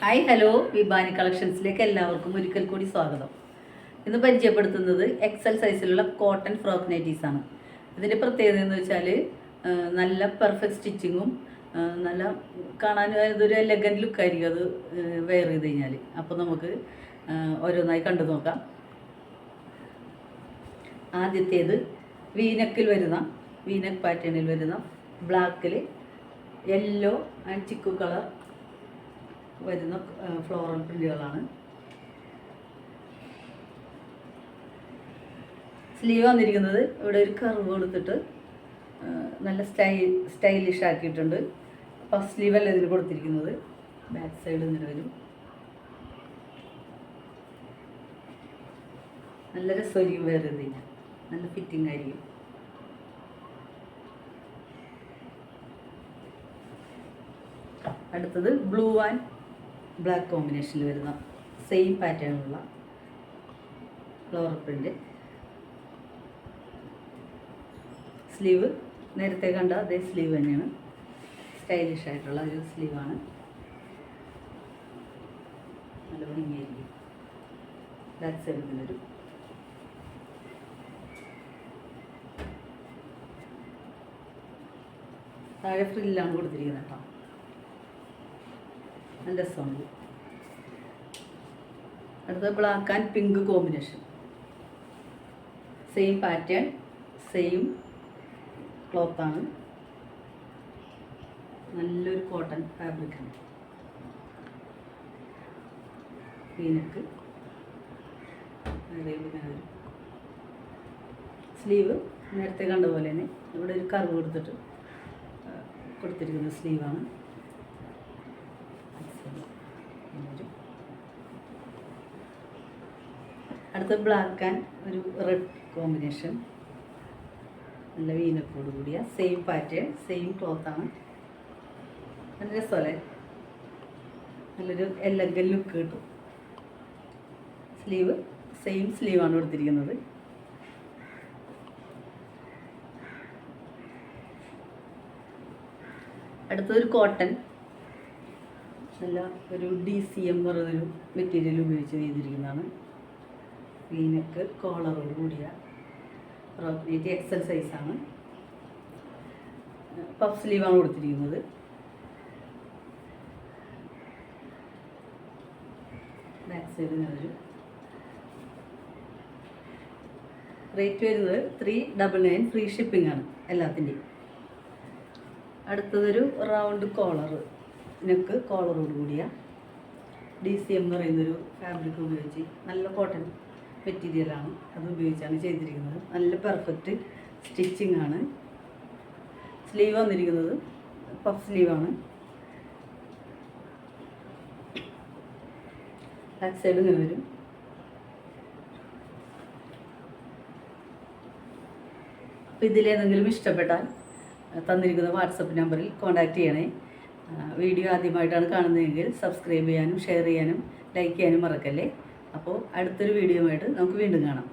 Hi hello. വിബാനി കളക്ഷൻസിലേക്ക് എല്ലാവർക്കും ഒരിക്കൽ കൂടി സ്വാഗതം. ഇന്ന് പരിചയപ്പെടുത്തുന്നത് എക്സൽ സൈസിലുള്ള കോട്ടൺ ഫ്രോക്ക് നൈറ്റീസ് ആണ്. ഇതിന്റെ പ്രത്യേകത എന്ന് വെച്ചാൽ നല്ല പെർഫെക്റ്റ് സ്റ്റിച്ചിങ്ങും നല്ല കാണാൻ ഇതൊരു എലഗന്റ് ലുക്കായിരിക്കും അത് വെയർ ചെയ്ത് കഴിഞ്ഞാൽ അപ്പോൾ നമുക്ക് ഓരോന്നായി കണ്ടു നോക്കാം. ആദ്യത്തേത് വീനക്കിൽ വരുന്ന വീനക്ക് പാറ്റേണിൽ വരുന്ന ബ്ലാക്കിൽ യെല്ലോ ആൻഡ് ചിക്കു കളർ വരുന്ന ഫ്ലോറൽ പ്രിന്റുകളാണ്. സ്ലീവ് വന്നിരിക്കുന്നത് ഇവിടെ ഒരു കർവ് കൊടുത്തിട്ട് നല്ല സ്റ്റൈൽ സ്റ്റൈലിഷ് ആക്കിയിട്ടുണ്ട്. ഫസ്റ്റ് സ്ലീവ് അല്ല ഇതിൽ കൊടുത്തിരിക്കുന്നത്? ബാക്ക് സൈഡ് ഇങ്ങനെ വരും. നല്ല രസമായിരിക്കും വേറെ എന്തില്ല നല്ല ഫിറ്റിംഗ് ആയിരിക്കും. അടുത്തത് ബ്ലൂ ആൻഡ് ബ്ലാക്ക് കോമ്പിനേഷനിൽ വരുന്ന സെയിം പാറ്റേണുള്ള ഫ്ലോർ പ്രിന്റ് സ്ലീവ് നേരത്തെ കണ്ട അതേ സ്ലീവ് തന്നെയാണ്. സ്റ്റൈലിഷ് ആയിട്ടുള്ള ഒരു സ്ലീവാണ് നല്ല ഭംഗിയായിരിക്കും. ബാക്ക് സൈഡിൽ താഴെ ഫ്രില്ലാണ് കൊടുത്തിരിക്കുന്നത് കേട്ടോ. നല്ല രസമുണ്ട് അടുത്ത black and pink combination same pattern same ക്ലോത്താണ് നല്ലൊരു കോട്ടൺ ഫാബ്രിക്കാണ് വീനക്ക് സ്ലീവ് നേരത്തെ കണ്ട പോലെ തന്നെ ഇവിടെ ഒരു കർവ് കൊടുത്തിട്ട് കൊടുത്തിരിക്കുന്ന സ്ലീവാണ് അടുത്ത ബ്ലാക്ക് ആൻഡ് ഒരു റെഡ് കോമ്പിനേഷൻ നല്ല വീനക്കോട് കൂടിയ സെയിം പാറ്റേൺ സെയിം ക്ലോത്താണ് നല്ല രസമല്ലേ? നല്ലൊരു എല്ലങ്കൽ ലുക്ക് കിട്ടും. സ്ലീവ് സെയിം സ്ലീവാണ് കൊടുത്തിരിക്കുന്നത്. അടുത്തൊരു കോട്ടൺ നല്ല ഒരു ഡി സി എം പറഞ്ഞൊരു മെറ്റീരിയൽ ഉപയോഗിച്ച് ചെയ്തിരിക്കുന്നതാണ്. വീനക്ക് കോളറോട് കൂടിയ റോക്ക്നേറ്റ് എക്സൽ സൈസാണ് പഫ് സ്ലീവാണ് കൊടുത്തിരിക്കുന്നത്. ബാക്ക് സൈഡിൽ ഒരു റേറ്റ് വരുന്നത് three double nine free shipping ആണ് എല്ലാത്തിന്റെയും അടുത്തതൊരു റൗണ്ട് കോളർ നെക്ക് കോളറോട് കൂടിയ ഡി സി എം എന്ന് പറയുന്നൊരു ഫാബ്രിക് ഉപയോഗിച്ച് നല്ല കോട്ടൺ മെറ്റീരിയലാണ് അത് ഉപയോഗിച്ചാണ് ചെയ്തിരിക്കുന്നത്. നല്ല പെർഫെക്റ്റ് സ്റ്റിച്ചിങ് ആണ്. സ്ലീവ് വന്നിരിക്കുന്നത് പഫ് സ്ലീവാണ് ബാക്ക് സൈഡ് ഇങ്ങനെ വരും. അപ്പോൾ ഇതിലേതെങ്കിലും ഇഷ്ടപ്പെട്ടാൽ തന്നിരിക്കുന്ന വാട്സപ്പ് നമ്പറിൽ കോൺടാക്റ്റ് ചെയ്യണേ. വീഡിയോ ആദ്യമായിട്ടാണ് കാണുന്നതെങ്കിൽ സബ്സ്ക്രൈബ് ചെയ്യാനും ഷെയർ ചെയ്യാനും ലൈക്ക് ചെയ്യാനും മറക്കല്ലേ? അപ്പോൾ അടുത്തൊരു വീഡിയോ ആയിട്ട് നമുക്ക് വീണ്ടും കാണാം.